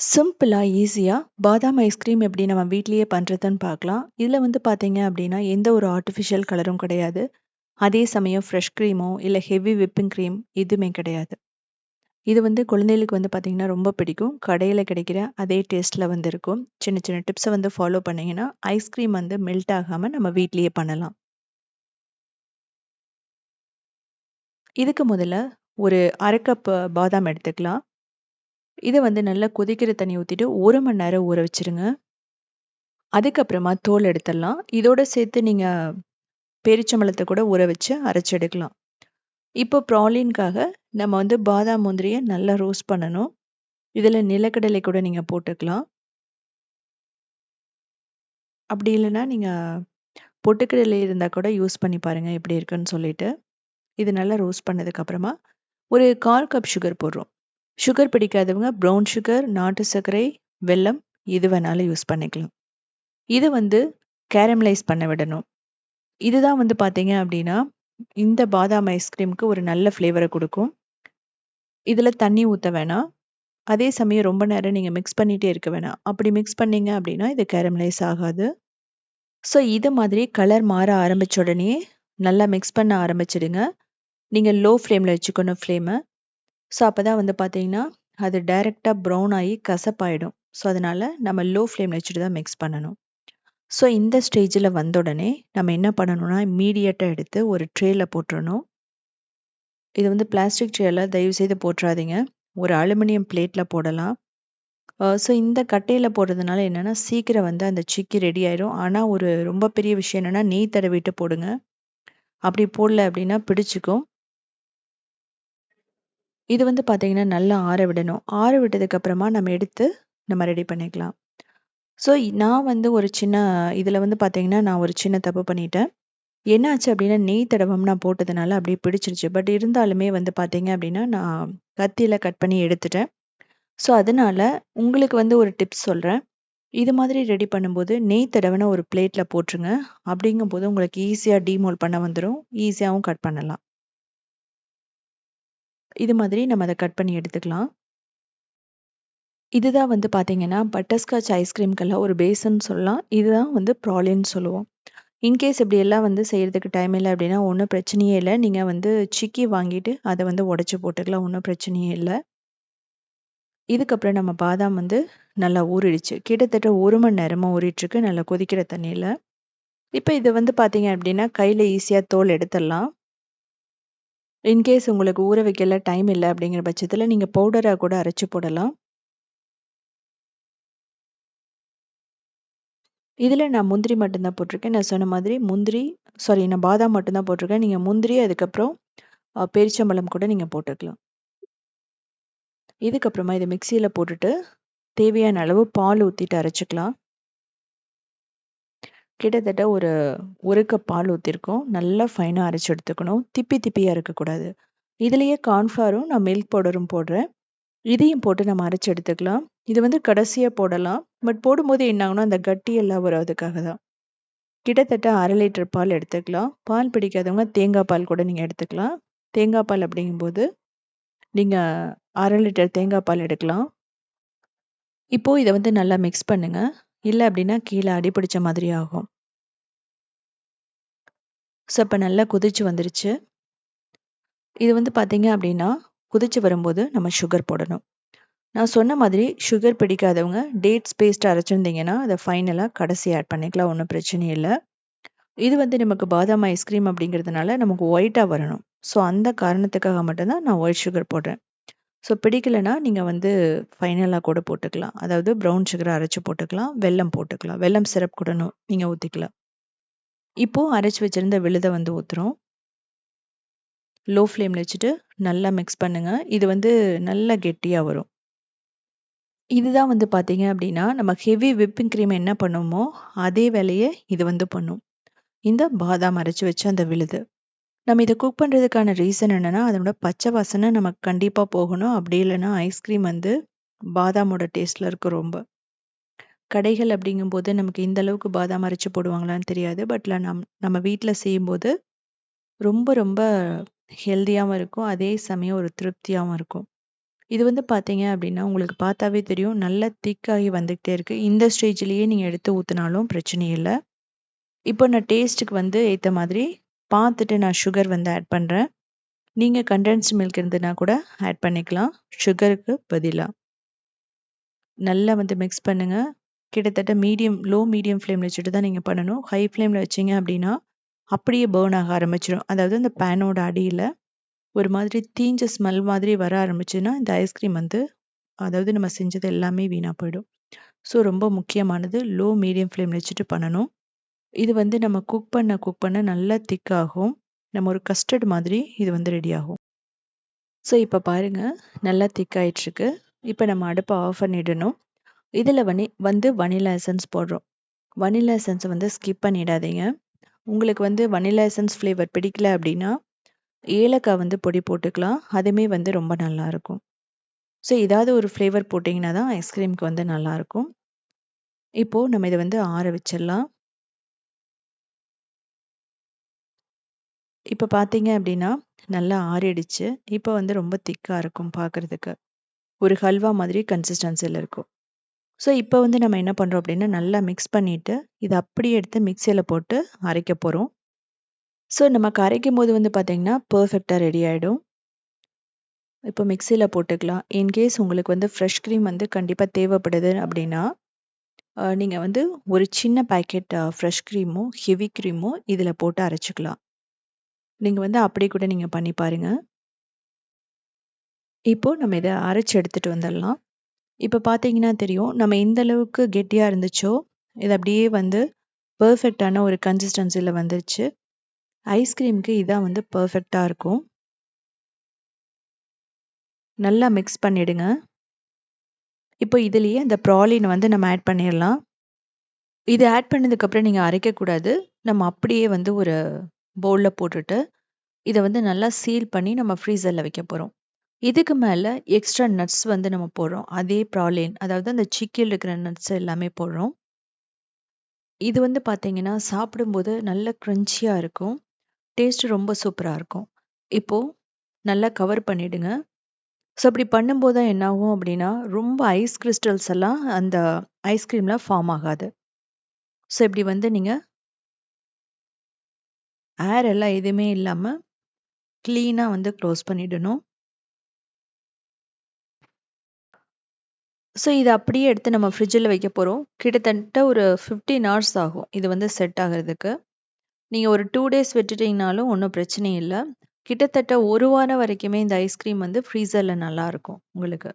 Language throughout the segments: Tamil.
சிம்பிளாக ஈஸியாக பாதாம் ஐஸ்கிரீம் எப்படி நம்ம வீட்லேயே பண்ணுறதுன்னு பார்க்கலாம். இதில் வந்து பார்த்தீங்க அப்படின்னா, எந்த ஒரு ஆர்ட்டிஃபிஷியல் கலரும் கிடையாது. அதே சமயம் ஃப்ரெஷ் க்ரீமோ இல்லை ஹெவி விப்பிங் க்ரீம் எதுவுமே கிடையாது. இது வந்து குழந்தைகளுக்கு வந்து பார்த்தீங்கன்னா ரொம்ப பிடிக்கும். கடையில் கிடைக்கிற அதே டேஸ்ட்டில் வந்து இருக்கும். சின்ன சின்ன டிப்ஸை வந்து ஃபாலோ பண்ணீங்கன்னா, ஐஸ்கிரீம் வந்து மெல்ட் ஆகாமல் நம்ம வீட்லேயே பண்ணலாம். இதுக்கு முதல்ல ஒரு அரை கப் பாதாம் எடுத்துக்கலாம். இதை வந்து நல்லா கொதிக்கிற தண்ணி ஊற்றிட்டு ஒரு மணி நேரம் ஊற வச்சுருங்க. அதுக்கப்புறமா தோல் எடுத்துடலாம். இதோட சேர்த்து நீங்கள் பேரிச்சம்பழத்த கூட ஊற வச்சு அரைச்சி எடுக்கலாம். இப்போ ப்ராலின்காக நம்ம வந்து பாதாம், முந்திரியை நல்லா ரோஸ்ட் பண்ணணும். இதில் நிலக்கடலை கூட நீங்கள் போட்டுக்கலாம். அப்படி இல்லைன்னா நீங்கள் பொட்டுக்கடலை இருந்தால் கூட யூஸ் பண்ணி பாருங்கள் எப்படி இருக்குன்னு சொல்லிட்டு. இது நல்லா ரோஸ்ட் பண்ணதுக்கப்புறமா ஒரு 1/4 கப் சுகர் போடுறோம். சுகர் பிடிக்காதவங்க ப்ரவுன் சுகர், நாட்டு சர்க்கரை, வெல்லம் எது வேணாலும் யூஸ் பண்ணிக்கலாம். இது வந்து கேரமலைஸ் பண்ண விடணும். இதுதான் வந்து பார்த்தீங்க அப்படின்னா, இந்த பாதாம் ஐஸ்கிரீமுக்கு ஒரு நல்ல ஃப்ளேவரை கொடுக்கும் இதில் தண்ணி ஊற்ற வேணாம். அதே சமயம் ரொம்ப நேரம் நீங்கள் மிக்ஸ் பண்ணிகிட்டே இருக்க வேணாம். அப்படி மிக்ஸ் பண்ணீங்க அப்படின்னா, இது கேரமலைஸ் ஆகாது. ஸோ இது மாதிரி கலர் மாற ஆரம்பித்த உடனேயே நல்லா மிக்ஸ் பண்ண ஆரம்பிச்சிடுங்க நீங்கள் லோ ஃப்ளேமில் வச்சுக்கணும் ஃப்ளேமை ஸோ அப்பதான் வந்து பார்த்தீங்கன்னா, அது டைரெக்டாக ப்ரௌன் ஆகி கசப்பாயிடும். ஸோ அதனால் நம்ம லோ ஃப்ளேமில் வச்சுட்டு தான் மிக்ஸ் பண்ணணும். ஸோ இந்த ஸ்டேஜில் வந்த உடனே நம்ம என்ன பண்ணணும்னா, இம்மீடியட்டாக எடுத்து ஒரு ட்ரேயில் போட்டுறணும். இது வந்து பிளாஸ்டிக் ட்ரேல தயவுசெய்து போட்றாதீங்க. ஒரு அலுமினியம் பிளேட்டில் போடலாம். ஸோ இந்த கட்டையில் போடுறதுனால என்னென்னா சீக்கிரம் வந்து அந்த சிக்கி ரெடி ஆயிடும் ஆனால் ஒரு ரொம்ப பெரிய விஷயம் என்னென்னா நெய் தடவிட்டு போடுங்க. அப்படி போடல அப்படின்னா பிடிச்சிக்கும் இது வந்து பார்த்தீங்கன்னா, நல்லா ஆற விடணும். ஆற விட்டதுக்கப்புறமா நம்ம எடுத்து நம்ம ரெடி பண்ணிக்கலாம். ஸோ நான் வந்து ஒரு சின்ன இதில் வந்து பார்த்தீங்கன்னா, நான் ஒரு சின்ன தப்பு பண்ணிட்டேன். என்னாச்சு அப்படின்னா, நெய் தடவம் நான் போட்டதுனால அப்படியே பிடிச்சிருச்சு. பட் இருந்தாலுமே வந்து பார்த்தீங்க அப்படின்னா, நான் கத்தியில் கட் பண்ணி எடுத்துட்டேன். ஸோ அதனால உங்களுக்கு வந்து ஒரு டிப்ஸ் சொல்கிறேன் இது மாதிரி ரெடி பண்ணும்போது நெய் தடவைன ஒரு பிளேட்டில் போட்டுருங்க. அப்படிங்கும்போது உங்களுக்கு ஈஸியாக டீமோல்ட் பண்ண வந்துடும் ஈஸியாகவும் கட் பண்ணலாம். இது மாதிரி நம்ம அதை கட் பண்ணி எடுத்துக்கலாம். இதுதான் வந்து பார்த்தீங்கன்னா, பட்டர்ஸ்காட்ச் ஐஸ்கிரீம்கெல்லாம் ஒரு பேஸ்ன்னு சொல்லலாம். இதுதான் வந்து ப்ராலின்னு சொல்லுவோம். இன்கேஸ் இப்படி எல்லாம் வந்து செய்கிறதுக்கு டைம் இல்லை அப்படின்னா, ஒன்றும் பிரச்சனையே இல்லை நீங்கள் வந்து சிக்கி வாங்கிட்டு அதை வந்து உடச்சி போட்டுக்கலாம். ஒன்றும் பிரச்சனையே இல்லை இதுக்கப்புறம் நம்ம பாதாம் வந்து நல்லா ஊறிடுச்சு. கிட்டத்தட்ட ஒரு மணி நேரமாக ஊறிட்டுருக்கு. நல்லா கொதிக்கிற தண்ணியில் இப்போ இது வந்து பார்த்தீங்க அப்படின்னா, கையில் ஈஸியாக தோல் எடுத்துடலாம். இன்கேஸ் உங்களுக்கு ஊற வைக்கல டைம் இல்லை அப்படிங்கிற பட்சத்தில் நீங்கள் பவுடரா கூட அரைச்சு போடலாம். இதுல நான் முந்திரி மட்டும்தான் போட்டிருக்கேன். நான் சொன்ன மாதிரி முந்திரி சாரி நான் பாதாம் மட்டும்தான் போட்டிருக்கேன். நீங்கள் முந்திரி அதுக்கப்புறம் அ பேரிச்சம்பழம் கூட நீங்கள் போட்டுக்கலாம். இதுக்கப்புறமா இதை மிக்சியில் போட்டுட்டு, தேவையான அளவு பால் ஊற்றிட்டு அரைச்சிக்கலாம் கிட்டத்தட்ட ஒரு ஒரு கப் பால் ஊற்றிருக்கோம் நல்லா ஃபைனாக அரைச்சி எடுத்துக்கணும். திப்பி திப்பியாக இருக்கக்கூடாது. இதுலேயே கார்ன்ஃப்ளாரும் நான் மில்க் பவுடரும் போடுறேன். இதையும் போட்டு நம்ம அரைச்சி எடுத்துக்கலாம். இது வந்து கடைசியாக போடலாம். பட் போடும்போது என்னாகணும் அந்த கட்டி எல்லாம் வரும் அதுக்காக தான். கிட்டத்தட்ட அரை லிட்டர் பால் எடுத்துக்கலாம். பால் பிடிக்காதவங்க தேங்காய் பால் கூட நீங்கள் எடுத்துக்கலாம். தேங்காய் பால் அப்படிங்கும்போது, நீங்கள் அரை லிட்டர் தேங்காய் பால் எடுக்கலாம். இப்போது இதை வந்து நல்லா மிக்ஸ் பண்ணுங்கள் இல்லை அப்படின்னா கீழே அடி பிடிச்ச மாதிரி ஆகும். ஸோ இப்போ நல்லா குதிச்சு வந்துருச்சு. இது வந்து பார்த்தீங்க அப்படின்னா, குதிச்சு வரும்போது நம்ம சுகர் போடணும். நான் சொன்ன மாதிரி சுகர் பிடிக்காதவங்க டேட்ஸ் பேஸ்ட் அரைச்சிருந்தீங்கன்னா, அதை ஃபைனலாக கடைசி ஆட் பண்ணிக்கலாம். ஒன்றும் பிரச்சனை இல்லை இது வந்து நமக்கு பாதாம் ஐஸ்கிரீம் அப்படிங்கிறதுனால நமக்கு ஒயிட்டாக வரணும். ஸோ அந்த காரணத்துக்காக மட்டும் தான் நான் ஒயிட் சுகர் போடுறேன். ஸோ பிடிக்கலன்னா நீங்கள் வந்து ஃபைனலாக கூட போட்டுக்கலாம். அதாவது ப்ரௌன் சுகரை அரைச்சு போட்டுக்கலாம். வெல்லம் போட்டுக்கலாம். வெல்லம் சிரப் கூட நீங்கள் ஊற்றிக்கலாம் இப்போது அரைச்சி அரைச்சு வச்சிருந்த வந்து ஊத்துறோம். லோ ஃப்ளேமில் வச்சுட்டு நல்லா மிக்ஸ் பண்ணுங்கள் இது வந்து நல்லா கெட்டியாக வரும். இதுதான் வந்து பார்த்தீங்க அப்படின்னா, நம்ம ஹெவி விப்பிங் க்ரீம் என்ன பண்ணுமோ, அதே வேலையை இது வந்து பண்ணும். இந்த பாதாம் அரைச்சு வச்ச அந்த விழுது. நம்ம இதை குக் பண்ணுறதுக்கான ரீசன் என்னென்னா அதோட பச்சை வாசனை நமக்கு கண்டிப்பாக போகணும். அப்படி இல்லைன்னா ஐஸ்கிரீம் வந்து பாதாமோட டேஸ்ட்டில் இருக்கும் ரொம்ப. கடைகள் அப்படிங்கும்போது நமக்கு இந்த அளவுக்கு பாதாம் அரைச்சி போடுவாங்களான்னு தெரியாது. பட்ல நம் நம்ம வீட்டில் செய்யும்போது, ரொம்ப ரொம்ப ஹெல்த்தியாகவும் இருக்கும். அதே சமயம் ஒரு திருப்தியாகவும் இருக்கும். இது வந்து பார்த்தீங்க அப்படின்னா, உங்களுக்கு பார்த்தாவே தெரியும். நல்லா திக்காகி வந்துக்கிட்டே இருக்குது இந்த ஸ்டேஜ்லேயே நீங்கள் எடுத்து ஊற்றினாலும் பிரச்சனை இல்லை இப்போ நான் டேஸ்ட்டுக்கு வந்து ஏற்ற மாதிரி பார்த்துட்டு நான் சுகர் வந்து ஆட் பண்ணுறேன் நீங்கள் கண்டென்ஸ்ட் மில்க் இருந்ததுனா கூட ஆட் பண்ணிக்கலாம். சுகருக்கு பதிலாக நல்லா வந்து மிக்ஸ் பண்ணுங்கள் கிட்டத்தட்ட மீடியம் லோ மீடியம் ஃப்ளேமில் வச்சுட்டு தான் நீங்கள் பண்ணணும். ஹை ஃப்ளேமில் வச்சீங்க அப்படின்னா, அப்படியே பேர்ன் ஆக ஆரம்பிச்சிடும் அதாவது அந்த பேனோட அடியில் ஒரு மாதிரி தீஞ்ச ஸ்மெல் மாதிரி வர ஆரம்பிச்சுன்னா இந்த ஐஸ்கிரீம் வந்து அதாவது நம்ம செஞ்சது எல்லாமே வீணாக போயிடும். ஸோ ரொம்ப முக்கியமானது லோ மீடியம் ஃப்ளேமில் வச்சுட்டு பண்ணணும். இது வந்து நம்ம குக் பண்ண குக் பண்ண நல்லா திக் ஆகும். நம்ம ஒரு கஸ்டர்ட் மாதிரி இது வந்து ரெடி ஆகும். ஸோ இப்போ பாருங்க, நல்லா திக் ஆயிட்ருக்கு இப்போ நம்ம அடுப்பை ஆஃப் பண்ணிடணும். இதில் வனி வந்து வனிலா எசன்ஸ் போடுறோம். வனிலா எசன்ஸை வந்து ஸ்கிப் பண்ணிடாதீங்க. உங்களுக்கு வந்து வனிலா எசன்ஸ் ஃப்ளேவர் பிடிக்கல அப்படின்னா, ஏலக்காய் வந்து பொடி போட்டுக்கலாம். அதுவுமே வந்து ரொம்ப நல்லாயிருக்கும் ஸோ ஏதாவது ஒரு ஃப்ளேவர் போட்டிங்கன்னா தான் ஐஸ்கிரீமுக்கு வந்து நல்லாயிருக்கும் இப்போது நம்ம இதை வந்து ஆற வச்சிடலாம். இப்போ பார்த்தீங்க அப்படின்னா, நல்லா ஆறிடுச்சு. இப்போ வந்து ரொம்ப திக்காக இருக்கும் பார்க்கறதுக்கு. ஒரு ஹல்வா மாதிரி கன்சிஸ்டன்சியில் இருக்கும். ஸோ இப்போ வந்து நம்ம என்ன பண்ணுறோம் அப்படின்னா, நல்லா மிக்ஸ் பண்ணிவிட்டு இதை அப்படியே எடுத்து மிக்சியில் போட்டு அரைக்க போகிறோம் ஸோ நமக்கு அரைக்கும்போது வந்து பார்த்திங்கன்னா பர்ஃபெக்டாக ரெடி ஆகிடும் இப்போ மிக்சியில் போட்டுக்கலாம். இன்கேஸ் உங்களுக்கு வந்து ஃப்ரெஷ் க்ரீம் வந்து கண்டிப்பாக தேவைப்படுது அப்படின்னா, நீங்கள் வந்து ஒரு சின்ன பேக்கெட் ஃப்ரெஷ் க்ரீமோ ஹெவி க்ரீமோ இதில் போட்டு அரைச்சிக்கலாம் நீங்கள் வந்து அப்படி கூட நீங்கள் பண்ணி பாருங்க. இப்போ நம்ம இதை அரைச்சு எடுத்துகிட்டு வந்துடலாம். இப்போ பார்த்தீங்கன்னா தெரியும். நம்ம எந்த அளவுக்கு கெட்டியாக இருந்துச்சோ, இது அப்படியே வந்து பர்ஃபெக்டான ஒரு கன்சிஸ்டன்சியில் வந்துருச்சு. ஐஸ்கிரீமுக்கு இதான் வந்து பர்ஃபெக்டாக இருக்கும். நல்லா மிக்ஸ் பண்ணிடுங்க. இப்போ இதுலேயே அந்த ப்ராலின் வந்து நம்ம ஆட் பண்ணிடலாம் இது ஆட் பண்ணதுக்கப்புறம் நீங்கள் அரைக்கக்கூடாது. நம்ம அப்படியே வந்து ஒரு பவுல்ல போட்டுட்டு, இதை வந்து நல்லா சீல் பண்ணி நம்ம ஃப்ரீசரில் வைக்க போறோம். இதுக்கு மேல எக்ஸ்ட்ரா நட்ஸ் வந்து நம்ம போடுறோம். அதே ப்ராலின் அதாவது அந்த சிக்கியில் இருக்கிற நட்ஸ் எல்லாமே போடுறோம். இது வந்து பார்த்தீங்கன்னா, சாப்பிடும்போது நல்ல க்ரன்ச்சியாக இருக்கும். டேஸ்ட் ரொம்ப சூப்பராக இருக்கும். இப்போ நல்லா கவர் பண்ணிவிடுங்க ஸோ அப்படி பண்ணும்போது தான் என்னாகும் அப்படின்னா, ரொம்ப ஐஸ் கிரிஸ்டல்ஸ் எல்லாம் அந்த ஐஸ்கிரீம்ல ஃபார்ம் ஆகாது. ஸோ இப்படி வந்து நீங்கள் ஏர் எல்லாம் எதுவுமே இல்லாமல் க்ளீனாக வந்து க்ளோஸ் பண்ணிடணும். ஸோ இதை அப்படியே எடுத்து நம்ம ஃப்ரிட்ஜில் வைக்க போகிறோம் கிட்டத்தட்ட ஒரு 15 ஹார்ஸ் ஆகும். இது வந்து செட் ஆகிறதுக்கு நீங்கள் ஒரு டூ டேஸ் விட்டுட்டீங்கனாலும் ஒன்றும் பிரச்சனை இல்லை கிட்டத்தட்ட ஒரு வாரம் வரைக்குமே இந்த ஐஸ்கிரீம் வந்து ஃப்ரீசரில் நல்லாயிருக்கும் உங்களுக்கு.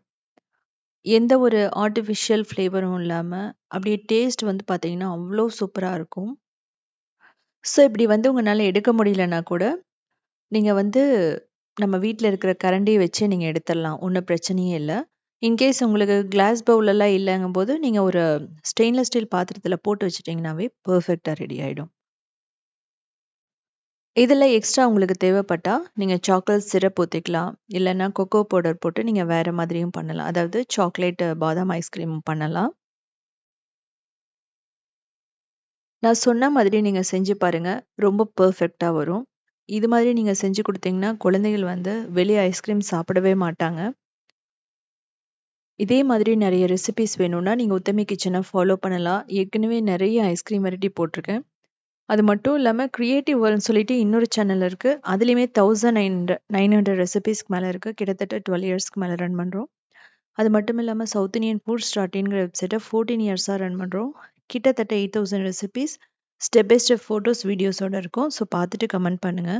எந்த ஒரு ஆர்டிஃபிஷியல் ஃப்ளேவரும் இல்லாமல் அப்படியே டேஸ்ட் வந்து பார்த்தீங்கன்னா, அவ்வளோ சூப்பராக இருக்கும். ஸோ இப்படி வந்து உங்களால் எடுக்க முடியலன்னா கூட, நீங்கள் வந்து நம்ம வீட்டில் இருக்கிற கரண்டியை வச்சு நீங்கள் எடுத்துடலாம். ஒன்றும் பிரச்சனையே இல்லை இன்கேஸ் உங்களுக்கு கிளாஸ் பவுலெல்லாம் இல்லைங்கும் போது நீங்கள் ஒரு ஸ்டெயின்லெஸ் ஸ்டீல் பாத்திரத்தில் போட்டு வச்சுட்டீங்கன்னாவே பர்ஃபெக்டாக ரெடி ஆகிடும் இதில் எக்ஸ்ட்ரா உங்களுக்கு தேவைப்பட்டால் நீங்கள் சாக்லேட் சிரப் ஊற்றிக்கலாம் இல்லைன்னா கொக்கோ பவுடர் போட்டு நீங்கள் வேறு மாதிரியும் பண்ணலாம். அதாவது சாக்லேட் பாதாம் ஐஸ்கிரீம் பண்ணலாம். நான் சொன்ன மாதிரி நீங்க செஞ்சு பாருங்க. ரொம்ப பெர்ஃபெக்ட்டா வரும். இது மாதிரி நீங்க செஞ்சு குடுத்தீங்கன்னா, குழந்தைகள் வந்து வெளிய ஐஸ்கிரீம் சாப்பிடவே மாட்டாங்க. இதே மாதிரி நெறைய ரெசிபீஸ் வேணும்னா, நீங்க உத்தமி கிச்சன ஃபாலோ பண்ணலாம். ஏற்கனவே நெறைய ஐஸ்கிரீம் வெரைட்டி போட்டிருக்கேன். அது மட்டும் இல்லாம கிரியேட்டிவ் வேர்ல்ட்ன்னு சொல்லிட்டு இன்னொரு சேனல் இருக்கு. அதுலயுமே 1900 900 ரெசிபீஸ்க்கு மேல இருக்கு. கிட்டத்தட்ட 12 இயர்ஸ்க்கு மேல ரன் பண்றோம். அது மட்டும் இல்லாம சவுத் இந்தியன் ஃபுட்ஸ் ஸ்டார்ட்டிங்கிற வெப்சைட்ட 14 இயர்ஸா ரன் பண்றோம். கிட்டத்தட்ட 8000 recipes, step by step photos, வீடியோஸோட இருக்கும். ஸோ பார்த்துட்டு கமெண்ட் பண்ணுங்க.